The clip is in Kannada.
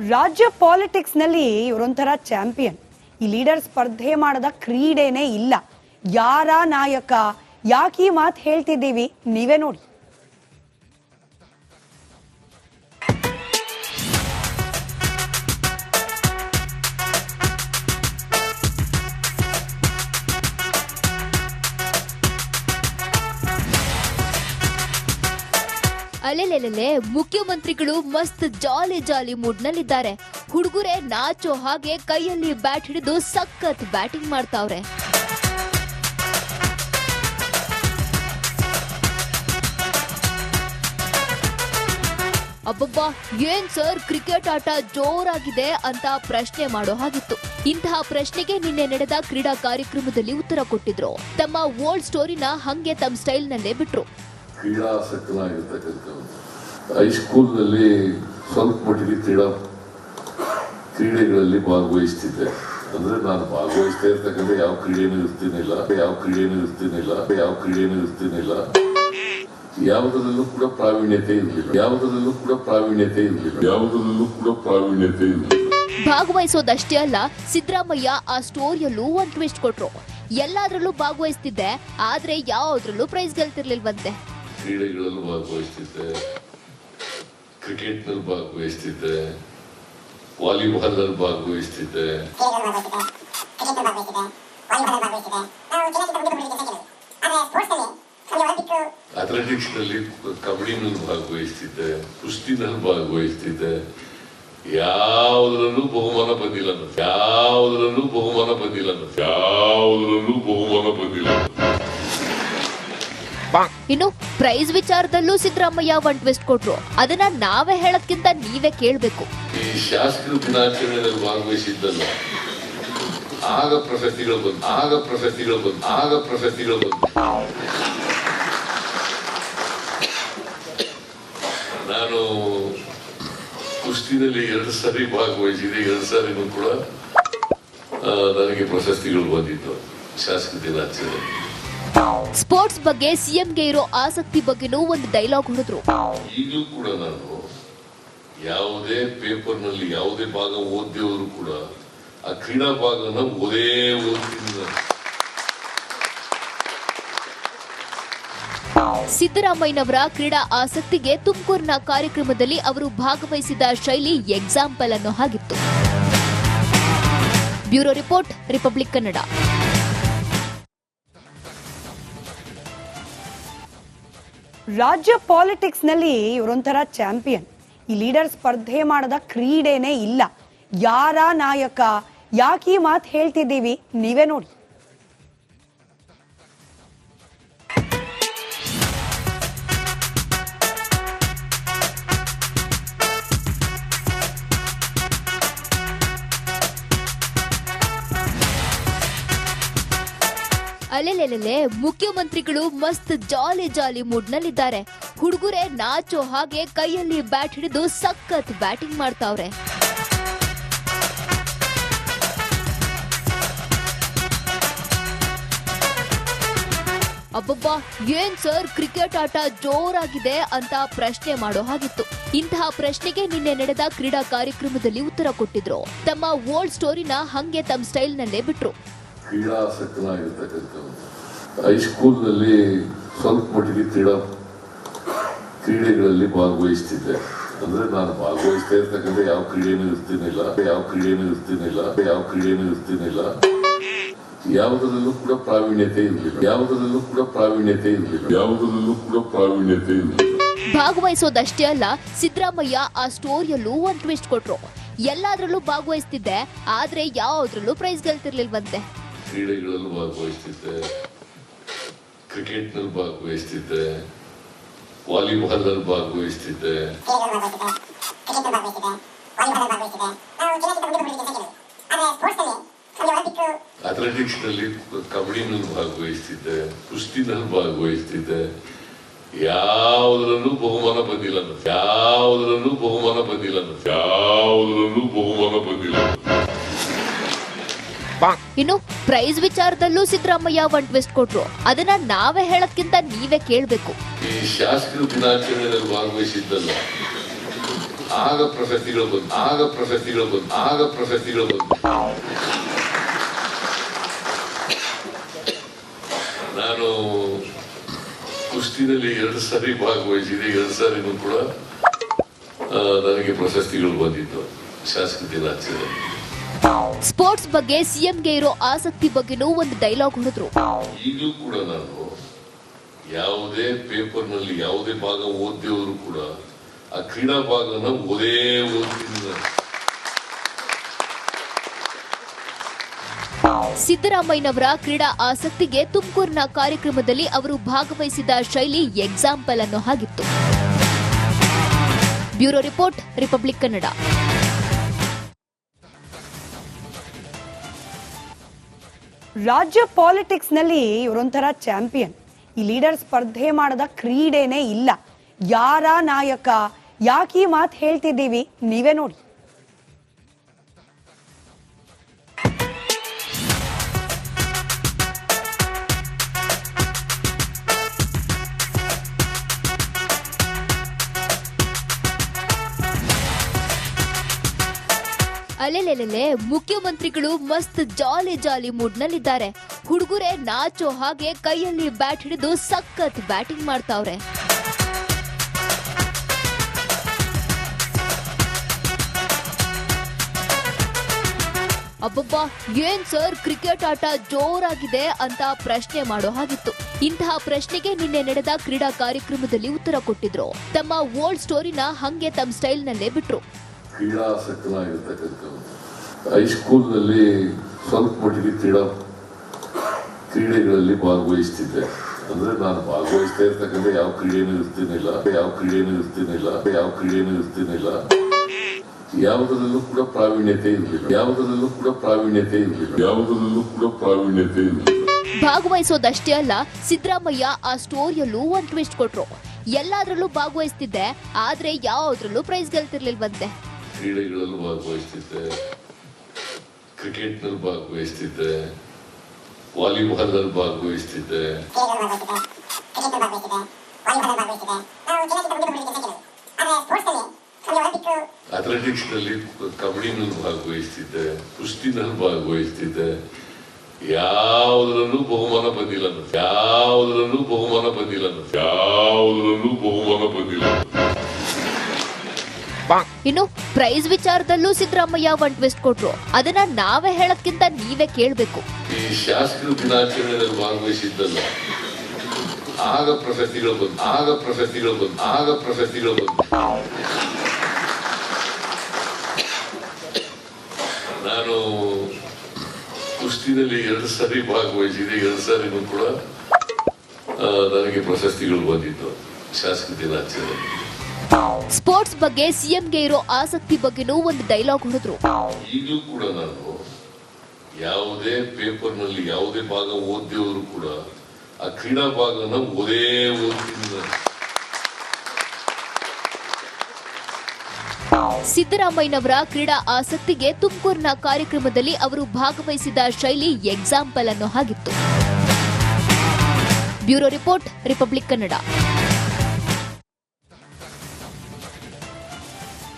ರಾಜ್ಯ ಪಾಲಿಟಿಕ್ಸ್ನಲ್ಲಿ ಇವರೊಂಥರ ಚಾಂಪಿಯನ್. ಈ ಲೀಡರ್ ಸ್ಪರ್ಧೆ ಮಾಡದ ಕ್ರೀಡೆನೇ ಇಲ್ಲ. ಯಾರ ನಾಯಕ? ಯಾಕೆ ಈ ಮಾತು ಹೇಳ್ತಿದ್ದೀವಿ? ನೀವೇ ನೋಡಿ. ಅಲೆಲೆಲೆಲೆ ಮುಖ್ಯಮಂತ್ರಿಗಳು ಮಸ್ತ್ ಜಾಲಿ ಜಾಲಿ ಮೂಡ್ ನಲ್ಲಿದ್ದಾರೆ ಹುಡುಗರೆ ನಾಚೋ ಹಾಗೆ ಕೈಯಲ್ಲಿ ಬ್ಯಾಟ್ ಹಿಡಿದು ಸಖತ್ ಬ್ಯಾಟಿಂಗ್ ಮಾಡ್ತಾವ್ರೆ. ಅಬ್ಬಬ್ಬಾ, ಏನ್ ಸರ್ ಕ್ರಿಕೆಟ್ ಆಟ ಜೋರಾಗಿದೆ ಅಂತ ಪ್ರಶ್ನೆ ಮಾಡೋ ಹಾಗಿತ್ತು. ಇಂತಹ ಪ್ರಶ್ನೆಗೆ ನಿನ್ನೆ ನಡೆದ ಕ್ರೀಡಾ ಕಾರ್ಯಕ್ರಮದಲ್ಲಿ ಉತ್ತರ ಕೊಟ್ಟಿದ್ರು. ತಮ್ಮ ಓಲ್ಡ್ ಸ್ಟೋರಿನ ಹಂಗೆ ತಮ್ಮ ಸ್ಟೈಲ್ ನಲ್ಲೇ ಬಿಟ್ರು ಹೈಸ್ಕೂಲ್ನಲ್ಲಿ ಸ್ವಲ್ಪ ಮಟ್ಟಿಗೆ ಕ್ರೀಡಾ ಕ್ರೀಡೆಗಳಲ್ಲಿ ಭಾಗವಹಿಸ್ತಿದ್ದೆ. ಅಂದ್ರೆ ನಾನು ಭಾಗವಹಿಸ್ತಾ ಇರ್ತಕ್ಕಂಥ ಯಾವ ಕ್ರೀಡೆನೂ ಇರ್ತೀನಿಲ್ಲ ಯಾವ ಕ್ರೀಡೆನೂ ಇರ್ತೀನಿಲ್ಲ ಯಾವ ಕ್ರೀಡೆನೂ ಇರ್ತೀನಿಲ್ಲ ಯಾವುದರಲ್ಲೂ ಕೂಡ ಪ್ರಾವೀಣ್ಯತೆ ಇರಲಿಲ್ಲ. ಯಾವುದರಲ್ಲೂ ಕೂಡ ಪ್ರಾವೀಣ್ಯತೆ ಇರಲಿಲ್ಲ. ಯಾವುದರಲ್ಲೂ ಕೂಡ ಪ್ರಾವೀಣ್ಯತೆ ಇರಲಿಲ್ಲ. ಭಾಗವಹಿಸೋದಷ್ಟೇ ಅಲ್ಲ ಸಿದ್ದರಾಮಯ್ಯ ಆ ಸ್ಟೋರಿಯಲ್ಲೂ ಒಂದ್ ಟ್ವಿಸ್ಟ್ ಕೊಟ್ರು. ಎಲ್ಲಾದ್ರಲ್ಲೂ ಭಾಗವಹಿಸ್ತಿದ್ದೆ ಆದ್ರೆ ಯಾವ್ದ್ರಲ್ಲೂ ಪ್ರೈಸ್ ಗೆಲ್ತಿರ್ಲಿಲ್ವಂತೆ. ಕ್ರೀಡೆಗಳಲ್ಲೂ ಭಾಗವಹಿಸ್ತಿದ್ದೆ. ಕ್ರಿಕೆಟ್ನಲ್ಲಿ ಭಾಗವಹಿಸ್ತಿದ್ದೆ. ವಾಲಿಬಾಲ್ನಲ್ಲಿ ಭಾಗವಹಿಸ್ತಿದ್ದೆ. ಅಥ್ಲೆಟಿಕ್ಸ್ನಲ್ಲಿ ಕಬಡ್ಡಿನಲ್ಲಿ ಭಾಗವಹಿಸ್ತಿದ್ದೆ. ಕುಸ್ತಿನಲ್ಲಿ ಭಾಗವಹಿಸ್ತಿದ್ದೆ. ಯಾವುದ್ರಲ್ಲೂ ಬಹುಮಾನ ಬಂದಿಲ್ಲ ಯಾವುದರಲ್ಲೂ ಬಹುಮಾನ ಬಂದಿಲ್ಲ ಯಾವುದರಲ್ಲೂ ಬಹುಮಾನ ಬಂದಿಲ್ಲ. ಇನ್ನು ಪ್ರೈಸ್ ವಿಚಾರದಲ್ಲೂ ಸಿದ್ದರಾಮಯ್ಯ ಒಂದ್ ಟ್ವಿಸ್ಟ್ ಕೊಟ್ರು. ಅದನ್ನ ನಾವೇ ಹೇಳಕ್ಕಿಂತ ನೀವೇ ಕೇಳಬೇಕು. ಈ ಶಾಸಕರ ದಿನಾಚರಣೆಯಲ್ಲಿ ಭಾಗವಹಿಸಿದ್ದಲ್ಲ ಆಗ ಪ್ರಶಸ್ತಿಗಳು ಬಂದು ಆಗ ಪ್ರಶಸ್ತಿಗಳು ಬಂದು ಆಗ ಪ್ರಶಸ್ತಿಗಳು ಬಂದು ನಾನು ಕುಸ್ತಿನಲ್ಲಿ ಎರಡು ಸಾರಿ ಭಾಗವಹಿಸಿದೆ ಎರಡು ಸಾರಿ ಕೂಡ ನನಗೆ ಪ್ರಶಸ್ತಿಗಳು ಬಂದಿದ್ದು ಶಾಸಕ ದಿನಾಚರಣೆ ಸ್ಪೋರ್ಟ್ಸ್ ಬಗ್ಗೆ ಸಿಎಂಗೆ ಇರೋ ಆಸಕ್ತಿ ಬಗ್ಗೆನೂ ಒಂದು ಡೈಲಾಗ್ ಹೊಡೆದ್ರು. ಈಗಲೂ ಕೂಡ ನಾನು ಯಾವುದೇ ಪೇಪರ್ನಲ್ಲಿ ಯಾವುದೇ ಭಾಗ ಓದ್ದೇ ಕೂಡ ಆ ಕ್ರೀಡಾ ಭಾಗನ ಓದೇ ಓದ್ತೀನಿ. ಸಿದ್ದರಾಮಯ್ಯನವರ ಕ್ರೀಡಾ ಆಸಕ್ತಿಗೆ ತುಮಕೂರಿನ ಕಾರ್ಯಕ್ರಮದಲ್ಲಿ ಅವರು ಭಾಗವಹಿಸಿದ ಶೈಲಿ ಎಕ್ಸಾಂಪಲ್ ಅನ್ನೋ ಹಾಗಿತ್ತು. Bureau report Republic Kannada. ರಾಜ್ಯ ಪಾಲಿಟಿಕ್ಸ್ನಲ್ಲಿ ಇವರೊಂಥರ ಚಾಂಪಿಯನ್. ಈ ಲೀಡರ್ ಸ್ಪರ್ಧೆ ಮಾಡದ ಕ್ರೀಡೆನೇ ಇಲ್ಲ. ಯಾರ ನಾಯಕ? ಯಾಕೆ ಈ ಮಾತು ಹೇಳ್ತಿದ್ದೀವಿ? ನೀವೇ ನೋಡಿ. ಅಲೆಲೆಲೆಲೆ ಮುಖ್ಯಮಂತ್ರಿಗಳು ಮಸ್ತ್ ಜಾಲಿ ಜಾಲಿ ಮೂಡ್ ನಲ್ಲಿದ್ದಾರೆ ಹುಡುಗರೆ ನಾಚೋ ಹಾಗೆ ಕೈಯಲ್ಲಿ ಬ್ಯಾಟ್ ಹಿಡಿದು ಸಖತ್ ಬ್ಯಾಟಿಂಗ್ ಮಾಡ್ತಾವ್ರೆ. ಅಬ್ಬಬ್ಬಾ, ಏನ್ ಸರ್ ಕ್ರಿಕೆಟ್ ಆಟ ಜೋರಾಗಿದೆ ಅಂತ ಪ್ರಶ್ನೆ ಮಾಡೋ ಹಾಗಿತ್ತು. ಇಂತಹ ಪ್ರಶ್ನೆಗೆ ನಿನ್ನೆ ನಡೆದ ಕ್ರೀಡಾ ಕಾರ್ಯಕ್ರಮದಲ್ಲಿ ಉತ್ತರ ಕೊಟ್ಟಿದ್ರು. ತಮ್ಮ ಓಲ್ಡ್ ಸ್ಟೋರಿನ ಹಂಗೆ ತಮ್ಮ ಸ್ಟೈಲ್ನಲ್ಲೇ ಬಿಟ್ರು. ಕ್ರೀಡಾಸಕ್ತನಾಗಿರ್ತಕ್ಕಂಥವ್ರು ಹೈಸ್ಕೂಲ್ನಲ್ಲಿ ಸ್ವಲ್ಪ ಮಟ್ಟಿಗೆ ಕ್ರೀಡಾ ಕ್ರೀಡೆಗಳಲ್ಲಿ ಭಾಗವಹಿಸ್ತಿದ್ದೆ. ಅಂದ್ರೆ ನಾನು ಭಾಗವಹಿಸ್ತಾ ಇರ್ತಕ್ಕಂಥ ಯಾವ ಕ್ರೀಡೆನೂ ಇರ್ತೀನಿಲ್ಲ ಯಾವ ಕ್ರೀಡೆನೂ ಇರ್ತೀನಿಲ್ಲ ಯಾವ ಕ್ರೀಡೆನೂ ಇರ್ತೀನಿಲ್ಲ ಯಾವುದರಲ್ಲೂ ಕೂಡ ಪ್ರಾವೀಣ್ಯತೆ ಇರಲಿಲ್ಲ. ಯಾವುದರಲ್ಲೂ ಕೂಡ ಪ್ರಾವೀಣ್ಯತೆ ಇರಲಿಲ್ಲ. ಯಾವುದರಲ್ಲೂ ಕೂಡ ಪ್ರಾವೀಣ್ಯತೆ ಇರಲಿಲ್ಲ. ಭಾಗವಹಿಸೋದಷ್ಟೇ ಅಲ್ಲ, ಸಿದ್ದರಾಮಯ್ಯ ಆ ಸ್ಟೋರಿಯಲ್ಲೂ ಒಂದು ಟ್ವಿಸ್ಟ್ ಕೊಟ್ರು. ಎಲ್ಲಾದ್ರಲ್ಲೂ ಭಾಗವಹಿಸ್ತಿದ್ದೆ, ಆದ್ರೆ ಯಾವ್ದ್ರಲ್ಲೂ ಪ್ರೈಸ್ ಗೆಲ್ತಿರ್ಲಿಲ್ವಂತೆ. ಕ್ರೀಡೆಗಳಲ್ಲೂ ಭಾಗವಹಿಸ್ತಿದ್ದೆ. ಕ್ರಿಕೆಟ್ನಲ್ಲಿ ಭಾಗವಹಿಸ್ತಿದ್ದೆ. ವಾಲಿಬಾಲ್ನಲ್ಲಿ ಭಾಗವಹಿಸ್ತಿದ್ದೆ. ಅಥ್ಲೆಟಿಕ್ಸ್ನಲ್ಲಿ ಕಬಡ್ಡಿನಲ್ಲಿ ಭಾಗವಹಿಸ್ತಿದ್ದೆ. ಕುಸ್ತಿನಲ್ಲಿ ಭಾಗವಹಿಸ್ತಿದ್ದೆ. ಯಾವುದರಲ್ಲೂ ಬಹುಮಾನ ಬಂದಿಲ್ಲ ಯಾವುದರಲ್ಲೂ ಬಹುಮಾನ ಬಂದಿಲ್ಲ ಯಾವುದರಲ್ಲೂ ಬಹುಮಾನ ಬಂದಿಲ್ಲ. ಇನ್ನು ಪ್ರೈಸ್ ವಿಚಾರದಲ್ಲೂ ಸಿದ್ದರಾಮಯ್ಯ ಒನ್ ಟ್ವಿಸ್ಟ್ ಕೊಟ್ರು. ಅದನ್ನ ನಾವೇ ಹೇಳೋಕ್ಕಿಂತ ನೀವೇ ಕೇಳಬೇಕು. ಈ ಶಾಸಕರ ದಿನಾಚರಣೆಯಲ್ಲಿ ಭಾಗವಹಿಸಿದ್ದಲ್ಲ. ಆಗ ಪ್ರಶಸ್ತಿಗಳು ಬಂದು ಆಗ ಪ್ರಶಸ್ತಿಗಳು ಬಂದು ಆಗ ಪ್ರಶಸ್ತಿಗಳು ಬಂತು ನಾನು ಕುಸ್ತಿನಲ್ಲಿ ಎರಡು ಸಾರಿ ಭಾಗವಹಿಸಿದೆ ಎರಡು ಸಾರಿನೂ ಕೂಡ ನನಗೆ ಪ್ರಶಸ್ತಿಗಳು ಬಂದಿತ್ತು ಶಾಸಕ ದಿನಾಚರಣೆ ಸ್ಪೋರ್ಟ್ಸ್ ಬಗ್ಗೆ ಸಿಎಂಗೆ ಇರೋ ಆಸಕ್ತಿ ಬಗ್ಗೆನೂ ಒಂದು ಡೈಲಾಗ್ ಹೊಡೆದ್ರು. ಈಗಲೂ ಕೂಡ ನಾನು ಯಾವುದೇ ಪೇಪರ್ನಲ್ಲಿ ಯಾವುದೇ ಭಾಗ ಓದ್ದವರು ಕೂಡ ಆ ಕ್ರೀಡಾ ಭಾಗನ ಓದೇ ಓದ್ತಿದ್ದ. ಸಿದ್ದರಾಮಯ್ಯನವರ ಕ್ರೀಡಾ ಆಸಕ್ತಿಗೆ ತುಮಕೂರಿನ ಕಾರ್ಯಕ್ರಮದಲ್ಲಿ ಅವರು ಭಾಗವಹಿಸಿದ ಶೈಲಿ ಎಕ್ಸಾಂಪಲ್ ಅನ್ನೋ ಹಾಗಿತ್ತು. Bureau report Republic Kannada. ರಾಜ್ಯ ಪಾಲಿಟಿಕ್ಸ್ನಲ್ಲಿ ಇವರೊಂಥರ ಚಾಂಪಿಯನ್. ಈ ಲೀಡರ್ ಸ್ಪರ್ಧೆ ಮಾಡದ ಕ್ರೀಡೆನೇ ಇಲ್ಲ. ಯಾರ ನಾಯಕ? ಯಾಕೆ ಈ ಮಾತು ಹೇಳ್ತಿದ್ದೀವಿ? ನೀವೇ ನೋಡಿ. ಅಲೆಲೆಲೆಲೆ ಮುಖ್ಯಮಂತ್ರಿಗಳು ಮಸ್ತ್ ಜಾಲಿ ಜಾಲಿ ಮೂಡ್ ನಲ್ಲಿದ್ದಾರೆ ಹುಡುಗರೆ ನಾಚೋ ಹಾಗೆ ಕೈಯಲ್ಲಿ ಬ್ಯಾಟ್ ಹಿಡಿದು ಸಖತ್ ಬ್ಯಾಟಿಂಗ್ ಮಾಡ್ತಾವ್ರೆ. ಅಬ್ಬಬ್ಬಾ, ಏನ್ ಸರ್ ಕ್ರಿಕೆಟ್ ಆಟ ಜೋರಾಗಿದೆ ಅಂತ ಪ್ರಶ್ನೆ ಮಾಡೋ ಹಾಗಿತ್ತು. ಇಂತಹ ಪ್ರಶ್ನೆಗೆ ನಿನ್ನೆ ನಡೆದ ಕ್ರೀಡಾ ಕಾರ್ಯಕ್ರಮದಲ್ಲಿ ಉತ್ತರ ಕೊಟ್ಟಿದ್ರು. ತಮ್ಮ ಓಲ್ಡ್ ಸ್ಟೋರಿನ ಹಂಗೆ ತಮ್ಮ ಸ್ಟೈಲ್ ನಲ್ಲೇ ಬಿಟ್ರು. ಕ್ರೀಡಾಸಕ್ತನಾಗಿರ್ತಕ್ಕಂಥವ್ರು ಹೈಸ್ಕೂಲ್ನಲ್ಲಿ ಸ್ವಲ್ಪ ಮಟ್ಟಿಗೆ ಕ್ರೀಡಾ ಕ್ರೀಡೆಗಳಲ್ಲಿ ಭಾಗವಹಿಸ್ತಿದ್ದೆ. ಅಂದರೆ ನಾನು ಭಾಗವಹಿಸ್ತಾ ಇರ್ತಕ್ಕಂಥ ಯಾವ ಕ್ರೀಡೆನೂ ಇರ್ತೀನಿಲ್ಲ ಯಾವ ಕ್ರೀಡೆನೂ ಇರ್ತೀನಿಲ್ಲ ಯಾವ ಕ್ರೀಡೆನೂ ಇರ್ತೀನಿಲ್ಲ ಯಾವುದರಲ್ಲೂ ಕೂಡ ಪ್ರಾವೀಣ್ಯತೆ ಇರಲಿಲ್ಲ, ಯಾವುದರಲ್ಲೂ ಕೂಡ ಪ್ರಾವೀಣ್ಯತೆ ಇರಲಿಲ್ಲ, ಯಾವುದರಲ್ಲೂ ಕೂಡ ಪ್ರಾವೀಣ್ಯತೆ ಇರಲಿಲ್ಲ. ಭಾಗವಹಿಸೋದಷ್ಟೇ ಅಲ್ಲ, ಸಿದ್ದರಾಮಯ್ಯ ಆ ಸ್ಟೋರಿಯಲ್ಲೂ ಒಂದು ಟ್ವಿಸ್ಟ್ ಕೊಟ್ರು. ಎಲ್ಲಾದ್ರಲ್ಲೂ ಭಾಗವಹಿಸ್ತಿದ್ದೆ, ಆದ್ರೆ ಯಾವ್ದ್ರಲ್ಲೂ ಪ್ರೈಸ್ ಗೆಲ್ತಿರ್ಲಿಲ್ವಂತೆ. ಕ್ರೀಡೆಗಳಲ್ಲೂ ಭಾಗವಹಿಸ್ತಿದ್ದೆ. ಕ್ರಿಕೆಟ್ನಲ್ಲಿ ಭಾಗವಹಿಸ್ತಿದ್ದೆ. ವಾಲಿಬಾಲ್ನಲ್ಲಿ ಭಾಗವಹಿಸ್ತಿದ್ದೆ. ಅಥ್ಲೆಟಿಕ್ಸ್ನಲ್ಲಿ ಕಬಡ್ಡಿನಲ್ಲಿ ಭಾಗವಹಿಸ್ತಿದ್ದೆ. ಕುಸ್ತಿನಲ್ಲಿ ಭಾಗವಹಿಸ್ತಿದ್ದೆ. ಯಾವುದ್ರಲ್ಲೂ ಬಹುಮಾನ ಬಂದಿಲ್ಲ ಯಾವ್ದ್ರಲ್ಲೂ ಬಹುಮಾನ ಬಂದಿಲ್ಲ ಯಾವ್ದ್ರಲ್ಲೂ ಬಹುಮಾನ ಬಂದಿಲ್ಲ. ಇನ್ನು ಪ್ರೈಸ್ ವಿಚಾರದಲ್ಲೂ ಸಿದ್ದರಾಮಯ್ಯ ಒಂದ್ ಟ್ವಿಸ್ಟ್ ಕೊಟ್ರು. ಅದನ್ನ ನಾವೇ ಹೇಳಕ್ಕಿಂತ ನೀವೇ ಕೇಳಬೇಕು. ಶಾಸಕರ ದಿನಾಚರಣೆಯಲ್ಲಿ ಭಾಗವಹಿಸಿದ್ದಲ್ಲ. ಆಗ ಪ್ರಶಸ್ತಿಗಳು ಬಂತು ಆಗ ಪ್ರಶಸ್ತಿಗಳು ಬಂತು ಆಗ ಪ್ರಶಸ್ತಿಗಳು ಬಂತು ನಾನು ಕುಸ್ತಿನಲ್ಲಿ ಎರಡು ಸಾರಿ ಭಾಗವಹಿಸಿದೆ ಎರಡು ಸಾರಿನೂ ಕೂಡ ನನಗೆ ಪ್ರಶಸ್ತಿಗಳು ಬಂದಿತ್ತು ಶಾಸಕ ದಿನಾಚರಣೆ ಸ್ಪೋರ್ಟ್ಸ್ ಬಗ್ಗೆ ಸಿಎಂಗೆ ಇರೋ ಆಸಕ್ತಿ ಬಗ್ಗೆನೂ ಒಂದು ಡೈಲಾಗ್ ಹೊಡೆದ್ರು. ಈಗಲೂ ಕೂಡ ನಾನು ಯಾವುದೇ ಪೇಪರ್ನಲ್ಲಿ ಯಾವುದೇ ಭಾಗ ಓದಿದವರು ಕೂಡ ಆ ಕ್ರೀಡಾ ಭಾಗನ ಓದೇ ಓದ್ತೀನಿ ಸಿದ್ದರಾಮಯ್ಯನವರ ಕ್ರೀಡಾ ಆಸಕ್ತಿಗೆ ತುಮಕೂರಿನ ಕಾರ್ಯಕ್ರಮದಲ್ಲಿ ಅವರು ಭಾಗವಹಿಸಿದ ಶೈಲಿ ಎಕ್ಸಾಂಪಲ್ ಅನ್ನೋ ಹಾಗಿತ್ತು. Bureau report Republic Kannada